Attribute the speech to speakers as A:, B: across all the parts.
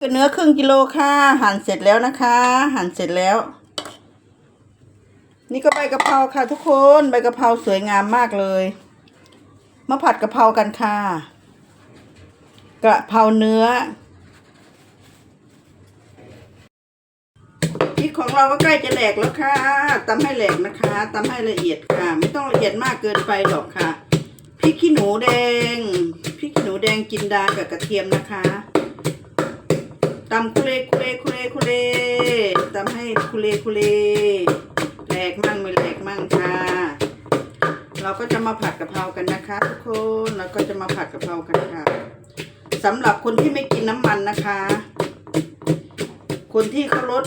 A: เนื้อครึ่งกิโลค่ะหั่นเสร็จแล้วนะคะ หั่นเสร็จแล้ว นี่ก็ใบกะเพราค่ะ ทุกคนใบกะเพราสวยงามมากเลย มาผัดกะเพรากันค่ะกะเพราเนื้อพริกของเราก็ใกล้จะแหลกแล้วค่ะตำให้แหลกนะคะตำให้ละเอียดค่ะ ไม่ต้องละเอียดมากเกินไปหรอกค่ะพริกขี้หนูแดงพริกขี้หนูแดงจินดากับกระเทียมนะคะ ตำคุเลคุเลคุเลคุเลตำให้คุเลคุเลแหลกมั่งไม่แหลกมั่งค่ะ เราก็จะมาผัดกะเพรากันนะคะทุกคนเราก็จะมาผัดกะเพรากันค่ะสำหรับคนที่ไม่กินน้ำมันนะคะ คนที่เขาลด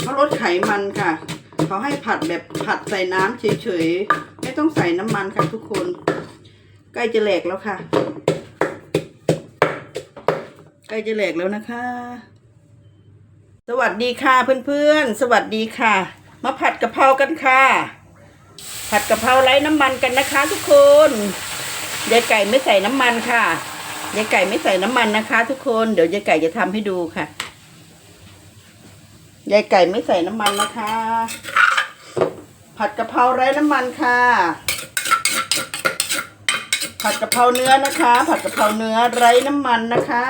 A: เขาลดไขมันค่ะเขาให้ผัดแบบผัดใส่น้ำเฉยๆ ไม่ต้องใส่น้ำมันค่ะทุกคน ใกล้จะแหลกแล้วค่ะ ใกล้จะแหลกแล้วนะคะ สวัสดีค่ะเพื่อนๆ สวัสดีค่ะ มาผัดกะเพรากันค่ะ ผัดกะเพราไร้น้ำมันกันนะคะ ทุกคนยายไก่ไม่ใส่น้ำมันค่ะยายไก่ไม่ใส่น้ำมันนะคะ ทุกคนเดี๋ยวยายไก่จะทำให้ดูค่ะยายไก่ไม่ใส่น้ำมันนะคะ ผัดกะเพราไร้น้ำมันค่ะ ผัดกะเพราเนื้อนะคะ ผัดกะเพราเนื้อไร้น้ำมันนะคะ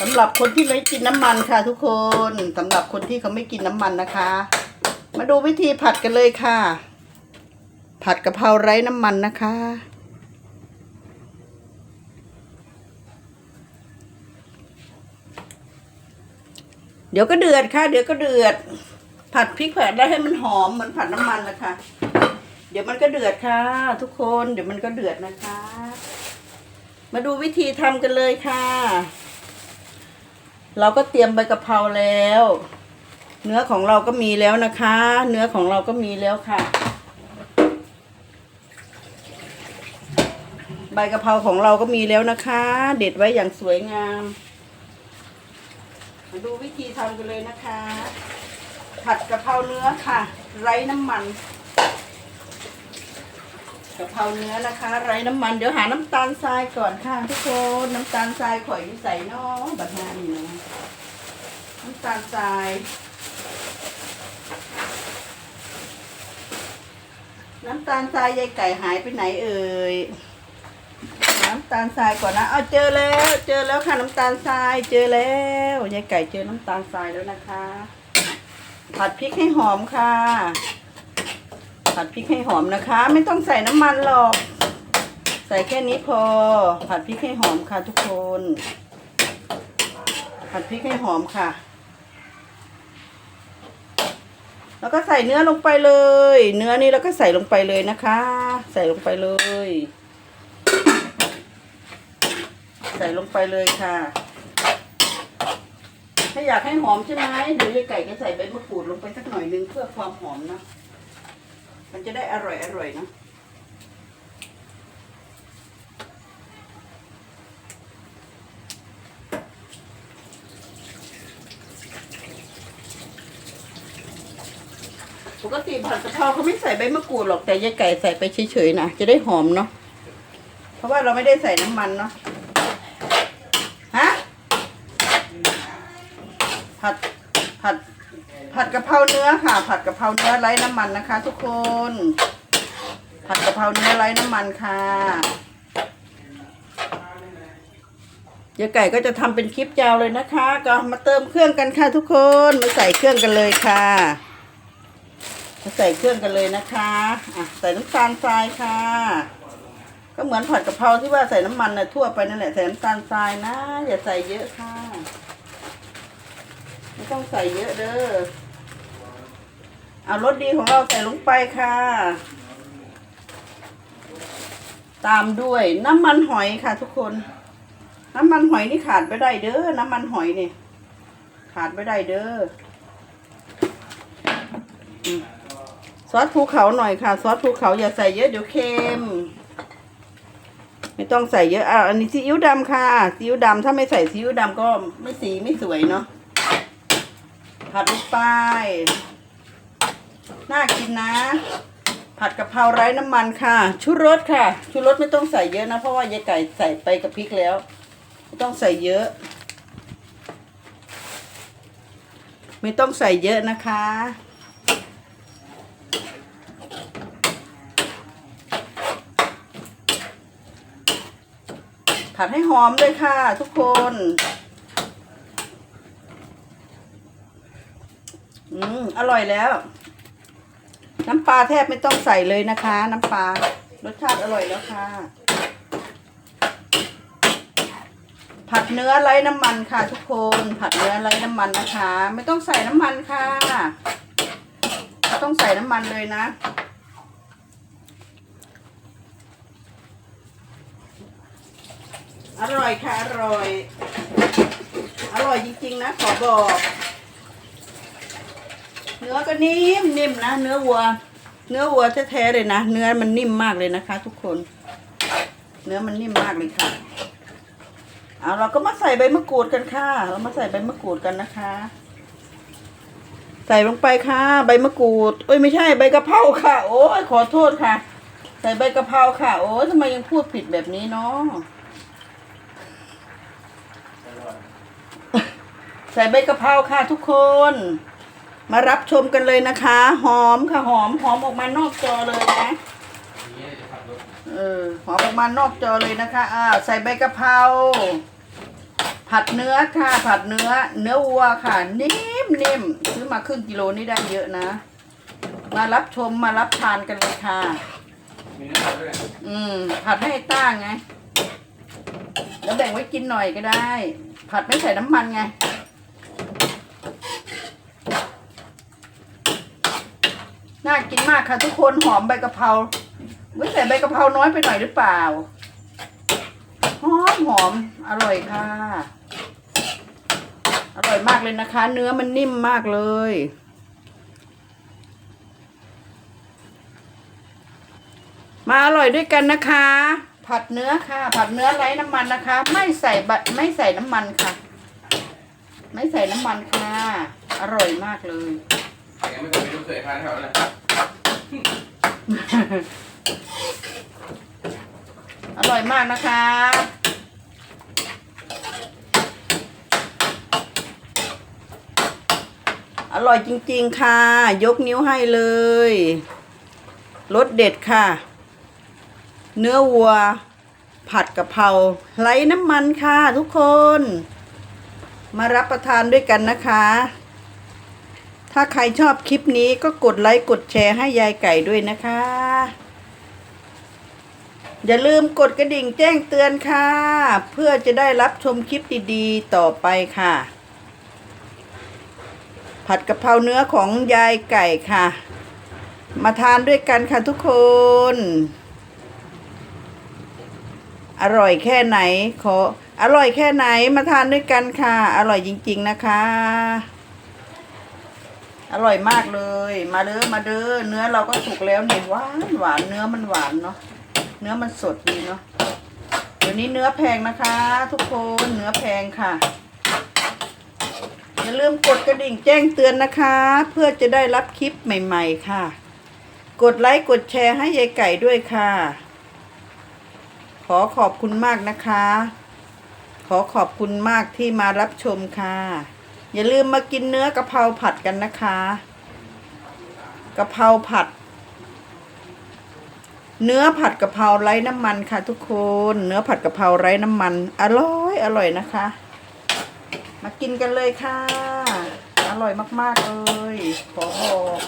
A: สำหรับคนที่ไม่กินน้ำมันค่ะ ทุกคนสำหรับคนที่เขาไม่กินน้ำมันนะคะ มาดูวิธีผัดกันเลยค่ะ ผัดกะเพราไร้น้ำมันนะคะ เดี๋ยวก็เดือดค่ะ เดี๋ยวก็เดือด ผัดพริกแผดได้ให้มันหอมเหมือนผัดน้ำมันนะคะ เดี๋ยวมันก็เดือดค่ะ ทุกคน เดี๋ยวมันก็เดือดนะคะ มาดูวิธีทำกันเลยค่ะ เราก็เตรียมใบกะเพราแล้ว เนื้อของเราก็มีแล้วนะคะ เนื้อของเราก็มีแล้วค่ะ ใบกะเพราของเราก็มีแล้วนะคะ เด็ดไว้อย่างสวยงามมาดูวิธีทำกันเลยนะคะ ผัดกะเพราเนื้อค่ะ ไร้น้ำมัน กะเพราเนื้อนะคะ ไร้น้ำมันเดี๋ยวหาน้ำตาลทรายก่อนค่ะทุกคนน้ำตาลทรายข่อยอยู่ใส่เนอะบัดน้านี่นะน้ำตาลทรายน้ำตาลทรายยายไก่หายไปไหนเอ่ยน้ำตาลทรายก่อนนะเอาเจอแล้ว เจอแล้วค่ะน้ำตาลทรายเจอแล้วยายไก่เจอน้ำตาลทรายแล้วนะคะ ผัดพริกให้หอมค่ะ ผัดพริกให้หอมนะคะ ไม่ต้องใส่น้ำมันหรอก ใส่แค่นี้พอ ผัดพริกให้หอมค่ะทุกคน ผัดพริกให้หอมค่ะ แล้วก็ใส่เนื้อลงไปเลย เนื้อนี้แล้วก็ใส่ลงไปเลยนะคะ ใส่ลงไปเลย ใส่ลงไปเลยค่ะถ้าอยากให้หอมใช่ไหมเดี๋ยวยายไก่จะใส่ใบมะกรูดลงไปสักหน่อยนึงเพื่อความหอมนะ มันจะได้อร่อยอร่อยนะปกติผัดกะเพราเขาไม่ใส่ใบมะกรูดหรอกแต่ยายไก่ใส่ไปเฉยๆนะจะได้หอมเนาะเพราะว่าเราไม่ได้ใส่น้ำมันเนาะฮะผัดผัด ผัดกะเพราเนื้อค่ะ ผัดกะเพราเนื้อไร้น้ำมันนะคะ ทุกคน ผัดกะเพราเนื้อไร้น้ำมันค่ะยายไก่ก็จะทำเป็นคลิปยาวเลยนะคะ ก็มาเติมเครื่องกันค่ะทุกคนมาใส่เครื่องกันเลยค่ะมาใส่เครื่องกันเลยนะคะอะใส่น้ำตาลทรายค่ะ ก็เหมือนผัดกะเพราที่ว่าใส่น้ำมันนะทั่วไปนั่นแหละใส่น้ำตาลทรายนะ อย่าใส่เยอะค่ะ ไม่ต้องใส่เยอะเด้อ เอารสดีของเราใส่ลงไปค่ะ ตามด้วยน้ำมันหอยค่ะ ทุกคน น้ำมันหอยนี่ขาดไม่ได้เด้อ น้ำมันหอยนี่ขาดไม่ได้เด้อซอสภูเขาหน่อยค่ะ ซอสภูเขาอย่าใส่เยอะเดี๋ยวเค็มไม่ต้องใส่เยอะอะอันนี้ซีอิ๊วดำค่ะซีอิ๊วดำถ้าไม่ใส่ซีอิ๊วดำก็ไม่สีไม่สวยเนาะผัดลงไป น่ากินนะ ผัดกะเพราไร้น้ำมันค่ะชูรสค่ะชูรสไม่ต้องใส่เยอะนะ เพราะว่ายายไก่ใส่ไปกับพริกแล้ว ไม่ต้องใส่เยอะ ไม่ต้องใส่เยอะนะคะผัดให้หอมเลยค่ะ ทุกคน อืม อร่อยแล้ว น้ำปลาแทบไม่ต้องใส่เลยนะคะ น้ำปลารสชาติอร่อยแล้วค่ะ ผัดเนื้อไร้น้ำมันค่ะ ทุกคน ผัดเนื้อไร้น้ำมันนะคะ ไม่ต้องใส่น้ำมันค่ะไม่ต้องใส่น้ำมันเลยนะอร่อยค่ะ อร่อย อร่อยจริงๆนะ ขอบอก นื้อก็นิ่มนิ่มนะ เนื้อวัว เนื้อวัวแท้ๆเลยนะ เนื้อมันนิ่มมากเลยนะคะ ทุกคน เนื้อมันนิ่มมากเลยค่ะ เอาเราก็มาใส่ใบมะกรูดกันค่ะ เรามาใส่ใบมะกรูดกันนะคะ ใส่ลงไปค่ะ ใบมะกรูดเอ้ยไม่ใช่ใบกะเพราค่ะ โอ้ยขอโทษค่ะ ใส่ใบกะเพราค่ะ โอ้ยทำไมยังพูดผิดแบบนี้เนาะใส่ใบกะเพราค่ะทุกคน มารับชมกันเลยนะคะ หอมค่ะหอมหอมออกมานอกจอเลยนะเออหอมออกมานอกจอเลยนะคะอ่าใส่ใบกะเพราผัดเนื้อค่ะ ผัดเนื้อ เนื้อวัวค่ะ นิ่มนิ่มซื้อมาครึ่งกิโลนี่ได้เยอะนะ มารับชมมารับทานกันเลยค่ะ
B: มีเนื้อสัตว์ด้วย
A: อืมผัดให้ต้าไง แล้วแบ่งไว้กินหน่อยก็ได้ ผัดไม่ใส่น้ำมันไง น่ากินมากค่ะทุกคนหอมใบกะเพราไว้ใส่ใบกะเพราน้อยไปหน่อยหรือเปล่า หอมหอมอร่อยค่ะ อร่อยมากเลยนะคะ เนื้อมันนิ่มมากเลยมาอร่อยด้วยกันนะคะ ผัดเนื้อค่ะ ผัดเนื้อไร้น้ำมันนะคะ ไม่ใส่บะไม่ใส่น้ำมันค่ะ ไม่ใส่น้ำมันค่ะ อร่อยมากเลย อร่อยมากนะคะ อร่อยจริงๆค่ะ ยกนิ้วให้เลยรสเด็ดค่ะ เนื้อวัว ผัดกะเพราไร้น้ำมันค่ะทุกคน มารับประทานด้วยกันนะคะ ถ้าใครชอบคลิปนี้ก็กดไลค์กดแชร์ให้ยายไก่ด้วยนะคะ อย่าลืมกดกระดิ่งแจ้งเตือนค่ะ เพื่อจะได้รับชมคลิปดีๆ ต่อไปค่ะ ผัดกะเพราเนื้อของยายไก่ค่ะ มาทานด้วยกันค่ะทุกคน อร่อยแค่ไหนขออร่อยแค่ไหนมาทานด้วยกันค่ะ อร่อยจริง ๆ นะคะ อร่อยมากเลย มาเด้อมาเด้อเนื้อเราก็สุกแล้วเนี่ยหวานหวานเนื้อมันหวานเนาะเนื้อมันสดดีเนาะเดี๋ยวนี้เนื้อแพงนะคะ ทุกคนเนื้อแพงค่ะอย่าลืมกดกระดิ่งแจ้งเตือนนะคะ เพื่อจะได้รับคลิปใหม่ ๆ ค่ะ กดไลค์กดแชร์ให้ยายไก่ด้วยค่ะ ขอขอบคุณมากนะคะ ขอขอบคุณมากที่มารับชมค่ะ อย่าลืมมากินเนื้อกะเพราผัดกันนะคะกะเพราผัด เนื้อผัดกะเพราไร้น้ำมันค่ะทุกคน เนื้อผัดกะเพราไร้น้ำมัน อร่อยอร่อยนะคะ มากินกันเลยค่ะ อร่อยมาก ๆ เลยขอบอก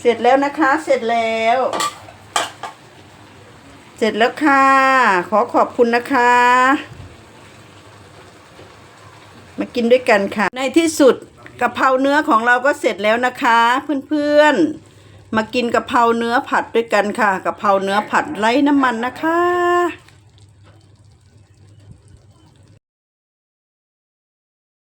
A: เสร็จแล้วนะคะ เสร็จแล้ว เสร็จแล้วค่ะ ขอขอบคุณนะคะ มากินด้วยกันค่ะ ในที่สุดกะเพราเนื้อของเราก็เสร็จแล้วนะคะ เพื่อนๆ มากินกะเพราเนื้อผัดด้วยกันค่ะกะเพราเนื้อผัดไร้น้ำมันนะคะ